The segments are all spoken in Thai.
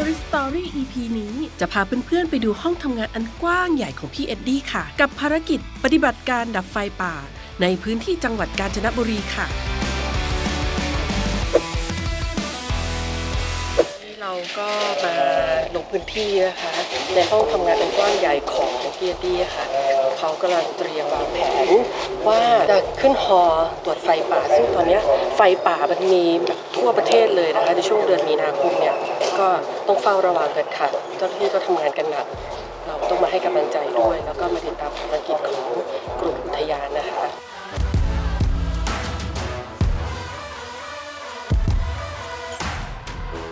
Toy Story EP นี้จะพาเพื่อนๆไปดูห้องทำงานอันกว้างใหญ่ของพี่เอ็ดดี้ค่ะ กับภารกิจปฏิบัติการดับไฟป่า ในพื้นที่จังหวัดกาญจนบุรีค่ะ เราก็มาลงพื้นที่นะคะ ในห้องทำงานอันกว้างใหญ่ของพี่เอ็ดดี้ค่ะ เขากำลังเตรียมวางแผนว่าจะขึ้นฮอตรวจไฟป่า ซึ่งตอนนี้ไฟป่ามันมีทั่วประเทศเลยนะคะในช่วงเดือนมีนาคม ก็ต้องเฝ้าระวังกันค่ะ เจ้าหน้าที่ก็ทำงานกันหนัก เราต้องมาให้กำลังใจด้วย แล้วก็มาติดตามภารกิจของกลุ่มอุทยานนะคะ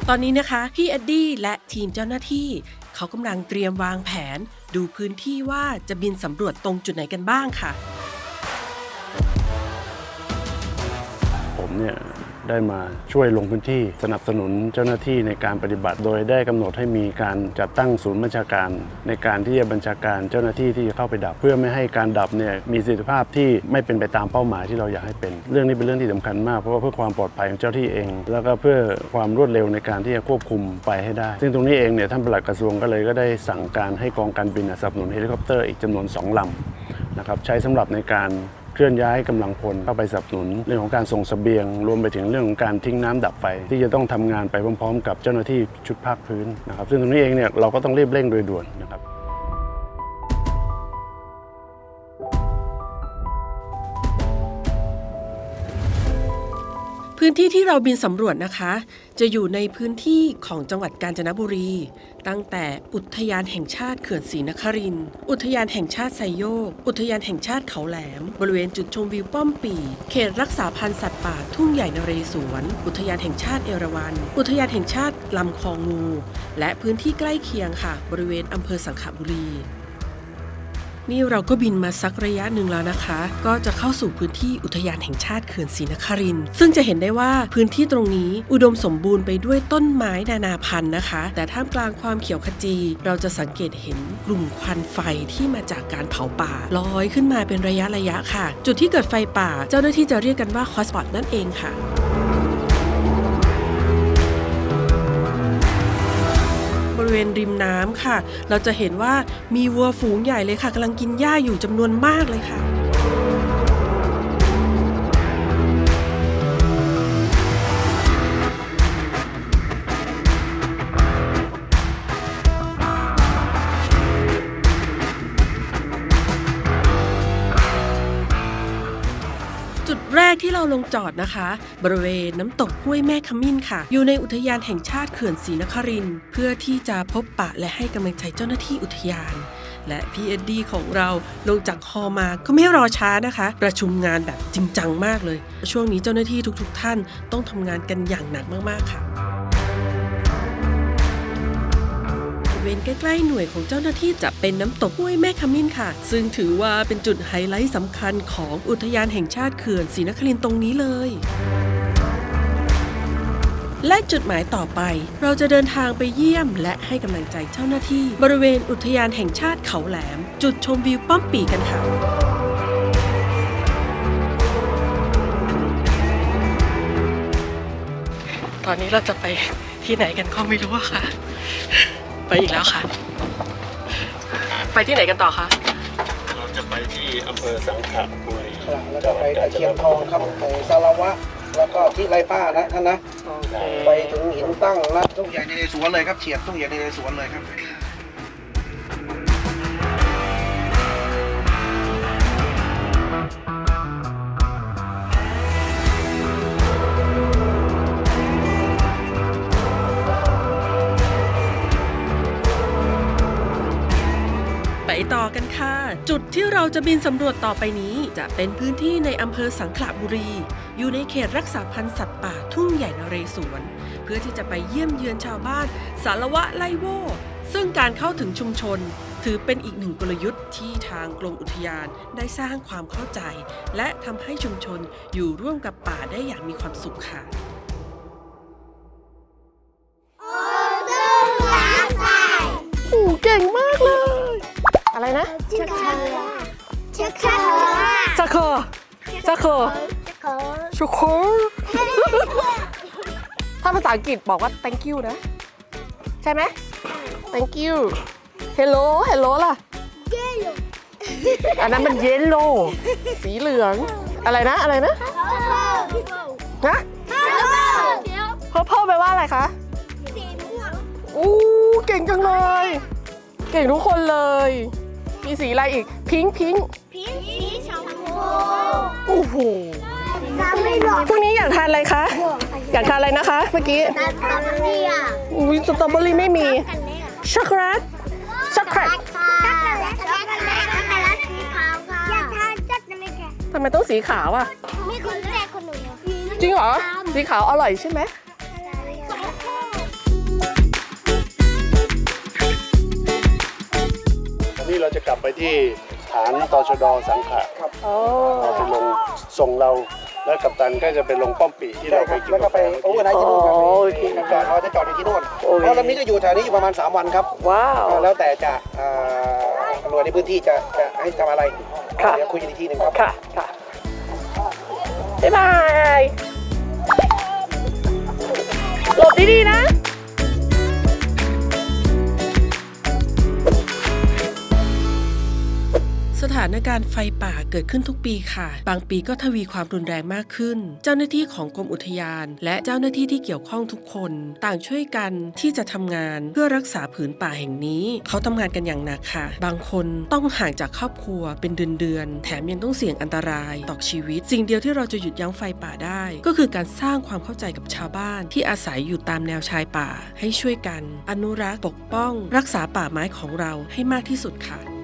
ตอนนี้นะคะพี่เอ็ดดี้และทีมเจ้าหน้าที่เขากำลังเตรียมวางแผน ดูพื้นที่ว่าจะบินสำรวจตรงจุดไหนกันบ้างค่ะ ผมเนี่ย ได้มาช่วยลงพื้นที่สนับสนุนเจ้าหน้าที่ในการปฏิบัติ โดยได้กำหนดให้มีการจัดตั้งศูนย์บัญชาการ ในการที่จะบัญชาการเจ้าหน้าที่ที่จะเข้าไปดับ เพื่อไม่ให้การดับเนี่ยมีประสิทธิภาพที่ไม่เป็นไปตามเป้าหมายที่เราอยากให้เป็น เรื่องนี้เป็นเรื่องที่สำคัญมากเพราะว่าเพื่อความปลอดภัยของเจ้าที่เอง แล้วก็เพื่อความรวดเร็วในการที่จะควบคุมไปให้ได้ ซึ่งตรงนี้เองเนี่ยท่านปลัดกระทรวงก็เลยก็ได้สั่งการให้กองการบินสนับสนุนเฮลิคอปเตอร์อีกจำนวนสองลำนะครับใช้สำหรับในการ เคลื่อนย้ายกำลังพลเข้าไปสนับสนุน เรื่องของการส่งเสบียง รวมไปถึงเรื่องของการทิ้งน้ำดับไฟ ที่จะต้องทำงานไปพร้อม ๆ กับเจ้าหน้าที่ชุดภาคพื้นนะครับซึ่งตรงนี้เองเนี่ยเราก็ต้องรีบเร่งโดยด่วนนะครับ พื้นที่ที่เราบินสำรวจนะคะ จะอยู่ในพื้นที่ของจังหวัดกาญจนบุรี ตั้งแต่อุทยานแห่งชาติเขื่อนศรีนครินทร์อุทยานแห่งชาติไซโยก อุทยานแห่งชาติเขาแหลม บริเวณจุดชมวิวป้อมปี เขตรักษาพันธุ์สัตว์ป่าทุ่งใหญ่นเรศวร อุทยานแห่งชาติเอราวัณ อุทยานแห่งชาติลำคลองงู และพื้นที่ใกล้เคียงค่ะ บริเวณอำเภอสังขบุรี นี่เราก็บินมาสักระยะหนึ่งแล้วนะคะ ก็จะเข้าสู่พื้นที่อุทยานแห่งชาติเขื่อนศรีนคริน ซึ่งจะเห็นได้ว่าพื้นที่ตรงนี้อุดมสมบูรณ์ไปด้วยต้นไม้นานาพันธุ์นะคะ แต่ท่ามกลางความเขียวขจี เราจะสังเกตเห็นกลุ่มควันไฟที่มาจากการเผาป่าลอยขึ้นมาเป็นระยะระยะค่ะ จุดที่เกิดไฟป่า เจ้าหน้าที่จะเรียกกันว่าฮอสปอตนั่นเองค่ะ ริเวณริมน้ำค่ะ เราจะเห็นว่ามีวัวฝูงใหญ่เลยค่ะกำลังกินหญ้าอยู่จำนวนมากเลยค่ะ ดแรกที่เราลงจอดนะคะ บริเวณน้ำตกห้วยแม่ขมิ้นค่ะ อยู่ในอุทยานแห่งชาติเขื่อนศรีนครินเพื่อที่จะพบปะและให้กำลังใจเจ้าหน้าที่อุทยาน และพี่เอ็ดดี้ของเราลงจากฮอมาก็ไม่รอช้านะคะ ประชุมงานแบบจริงจังมากเลย ช่วงนี้เจ้าหน้าที่ทุกๆทท่านต้องทำงานกันอย่างหนักมากๆค่ะ วณใกล้ๆหน่วยของเจ้าหน้าที่จะเป็นน้ำตกห้วยแม่ขมิ้นค่ะ ซึ่งถือว่าเป็นจุดไฮไลท์สำคัญของอุทยานแห่งชาติเขื่อนศรีนครินทร์ตรงนี้เลยและจุดหมายต่อไป เราจะเดินทางไปเยี่ยม และให้กำลังใจเจ้าหน้าที่ บริเวณอุทยานแห่งชาติเขาแหลม จุดชมวิวป้อมปีกันค่ะตอนนี้เราจะไปที่ไหนกันก็ไม่รู้ค่ะ ไปอีกแล้วค่ะ ไปที่ไหนกันต่อคะ เราจะไปที่อำเภอสังขบุรีครับแล้วก็ไปตะเคียนทองครับไปสารวะ แล้วก็ที่ไรป้านะท่านนะ ไปถึงหินตั้งนะทุ่งใหญ่ในสวนเลยครับเฉียดทุ่งใหญ่ในสวนเลยครับ จุดที่เราจะบินสำรวจต่อไปนี้ จะเป็นพื้นที่ในอำเภอสังขละบุรี อยู่ในเขตรักษาพันธุ์สัตว์ป่าทุ่งใหญ่นเรศวร เพื่อที่จะไปเยี่ยมเยือนชาวบ้าน สารวะไลโวซึ่งการเข้าถึงชุมชน ถือเป็นอีกหนึ่งกลยุทธ์ที่ทางกรมอุทยานได้สร้างความเข้าใจ และทำให้ชุมชนอยู่ร่วมกับป่าได้อย่างมีความสุขค่ะ อะไรนะชักชักชักชักจักโคจักโคชูโคถ้าภาษาอังกฤษบอกว่า thank you นะ ใช่ไหม thank you hello hello ล่ะเย้ลูกอันนั้นมัน yellow สีเหลือง อะไรนะ อะไรนะฮะเดี๋ยว purple แปลว่าอะไรคะสีม่วงอู้เก่งจังเลย เก่งทุกคนเลย มีสีอะไรอีก พิงพิงพิงสีชมพูโอ้โหน้ำไม่หลอกพรุ่งนี้อยากทานอะไรคะ อยากทานอะไรนะคะ เมื่อกี้น้ำตาลนี่อะอุ้ยสตรอเบอรี่ไม่มี กันเนี่ยช็อกโกแลต ช็อกโกแลตช็อกโกแลตช็อกโกแลตช็อกโกแลตสีขาวค่ะอยากทานช็อกโกแลตค่ะทำไมต้องสีขาวอะ มีคนแจกคนหนึ่งจริงเหรอ สีขาวอร่อยใช่ไหม วันนี้เราจะกลับไปที่ฐานตชดสังขะอ๋อเราไปลงส่งเราแล้วกัปตันก็จะไปลงป้อมปีที่เราไปกินแล้วก็ไปาแฟโอเวอร์ไนท์ที่นู่นครับอ๋อโอเคจอดเราจะจอดอยู่ที่นู่นโอเคเพราะลำนี้จะอยู่แถวนี้อยู่ประมาณ 3 วันครับ ว้าวอ่าแล้วแต่จะอ่าหน่วยในพื้นที่จะจะให้ทำอะไรค่ะเดี๋ยวคุยกันอีกทีหนึ่งครับ ค่ะค่ะบ๊ายบายหลบดีๆนะานการณ์ไฟป่าเกิดขึ้นทุกปีค่ะ บางปีก็ทวีความรุนแรงมากขึ้น เจ้าหน้าที่ของกรมอุทยาน และเจ้าหน้าที่ที่เกี่ยวข้องทุกคน ต่างช่วยกันที่จะทำงานเพื่อรักษาผืนป่าแห่งนี้ เขาทำงานกันอย่างหนักค่ะ บางคนต้องห่างจากครอบครัวเป็นเดือนๆแถมยังต้องเสี่ยงอันตรายต่อชีวิต สิ่งเดียวที่เราจะหยุดยั้งไฟป่าได้ ก็คือการสร้างความเข้าใจกับชาวบ้าน ที่อาศัยอยู่ตามแนวชายป่า ให้ช่วยกัน อนุรักษ์ปกป้อง รักษาป่าไม้ของเราให้มากที่สุดค่ะ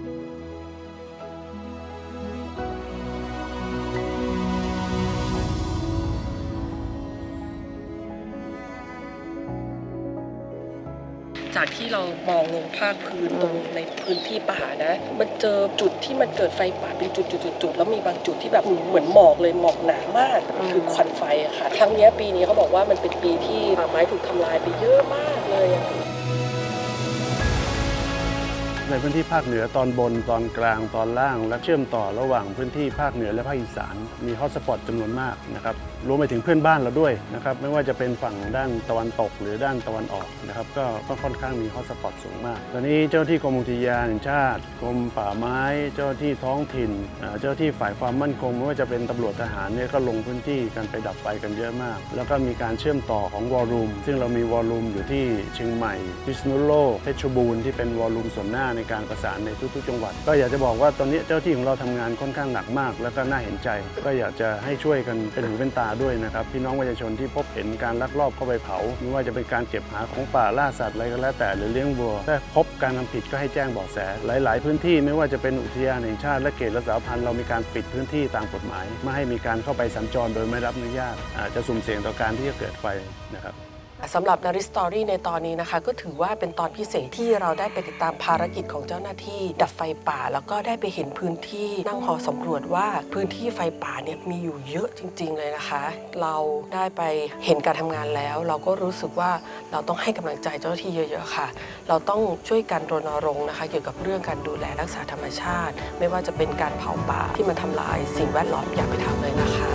ที่เรามองลงภาคพื้นตรงในพื้นที่ป่านะ มันเจอจุดที่มันเกิดไฟป่าเป็นจุดๆๆแล้วมีบางจุดที่แบบเหมือนหมอกเลยหมอกหนามากคือควันไฟอะค่ะครั้งนี้ปีนี้เขาบอกว่ามันเป็นปีที่ป่าไม้ถูกทำลายไปเยอะมากเลยในพื้นที่ภาคเหนือตอนบนตอนกลางตอนล่าง และเชื่อมต่อระหว่างพื้นที่ภาคเหนือและภาคอีสานมีฮอตสปอตจำนวนมากนะครับ รวมไปถึงเพื่อนบ้านเราด้วยนะครับไม่ว่าจะเป็นฝั่งด้านตะวันตกหรือด้านตะวันออกนะครับก็ค่อนข้างมีฮอตสปอตสูงมาก ตอนนี้เจ้าที่กรมอุทยานแห่งชาติ กรมป่าไม้ เจ้าที่ท้องถิ่น เจ้าที่ฝ่ายความมั่นคงไม่ว่าจะเป็นตำรวจทหารเนี่ยก็ลงพื้นที่กันไปดับไฟกันเยอะมาก แล้วก็มีการเชื่อมต่อของวอลลุ่มซึ่งเรามีวอลลุ่มอยู่ที่เชียงใหม่พิษณุโลกเพชรบูรณ์ที่เป็นวอลลุ่มส่วนหน้าในการประสานในทุกๆ จังหวัด ก็อยากจะบอกว่าตอนนี้เจ้าที่ของเราทำงานค่อนข้างหนักมาก แล้วก็น่าเห็นใจ ก็อยากจะให้ช่วยกันเป็นหูเป็นตาด้วยนะครับพี่น้องประชาชนที่พบเห็นการลักลอบเข้าไปเผา ไม่ว่าจะเป็นการเก็บหาของป่าล่าสัตว์อะไรก็แล้วแต่หรือเลี้ยงวัวถ้าพบการทำผิดก็ให้แจ้งเบาะแส หลาย ๆ พื้นที่ไม่ว่าจะเป็นอุทยานแห่งชาติและเขตรักษาพันธุ์เรามีการปิดพื้นที่ตามกฎหมาย ไม่ให้มีการเข้าไปสัญจรโดยไม่รับอนุญาตอาจจะสุ่มเสี่ยงต่อการที่จะเกิดไฟนะครับ สำหรับนาริสตอรี่ในตอนนี้นะคะ ก็ถือว่าเป็นตอนพิเศษที่เราได้ไปติดตามภารกิจของเจ้าหน้าที่ ดับไฟป่า แล้วก็ได้ไปเห็นพื้นที่นั่งหอสำรวจว่าพื้นที่ไฟป่าเนี่ยมีอยู่เยอะจริง ๆ เลยนะคะ เราได้ไปเห็นการทำงานแล้ว เราก็รู้สึกว่าเราต้องให้กำลังใจเจ้าหน้าที่เยอะๆค่ะ เราต้องช่วยกันรณรงค์นะคะ เกี่ยวกับเรื่องการดูแลรักษาธรรมชาติ ไม่ว่าจะเป็นการเผาป่าที่มันทำลายสิ่งแวดล้อมอย่าไปทำเลยนะคะ